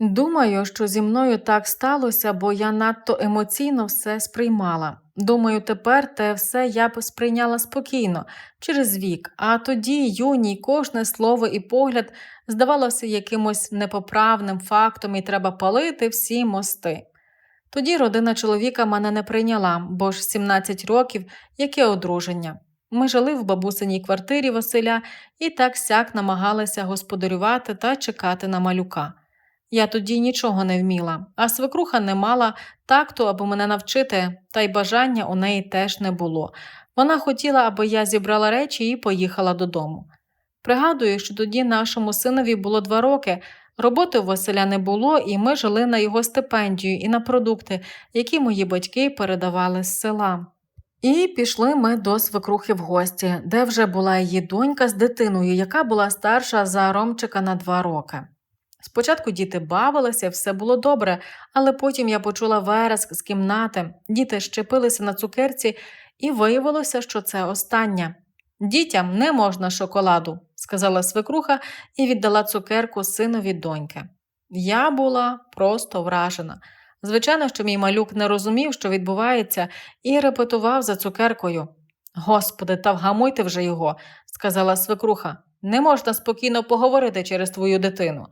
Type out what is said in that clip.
Думаю, що зі мною так сталося, бо я надто емоційно все сприймала. Думаю, тепер те все я б сприйняла спокійно, через вік, а тоді юній кожне слово і погляд здавалося якимось непоправним фактом, і треба палити всі мости. Тоді родина чоловіка мене не прийняла, бо ж 17 років, яке одруження. Ми жили в бабусиній квартирі Василя і так сяк намагалися господарювати та чекати на малюка. Я тоді нічого не вміла, а свекруха не мала такту, аби мене навчити, та й бажання у неї теж не було. Вона хотіла, аби я зібрала речі і поїхала додому. Пригадую, що тоді нашому синові було два роки, роботи у Василя не було, і ми жили на його стипендію і на продукти, які мої батьки передавали з села. І пішли ми до свекрухи в гості, де вже була її донька з дитиною, яка була старша за Ромчика на два роки. Спочатку діти бавилися, все було добре, але потім я почула вереск з кімнати, діти щепилися на цукерці, і виявилося, що це останнє. Дітям не можна шоколаду, сказала свекруха і віддала цукерку синові доньки. Я була просто вражена. Звичайно, що мій малюк не розумів, що відбувається, і репетував за цукеркою. Господи, та вгамуйте вже його, сказала свекруха. Не можна спокійно поговорити через твою дитину.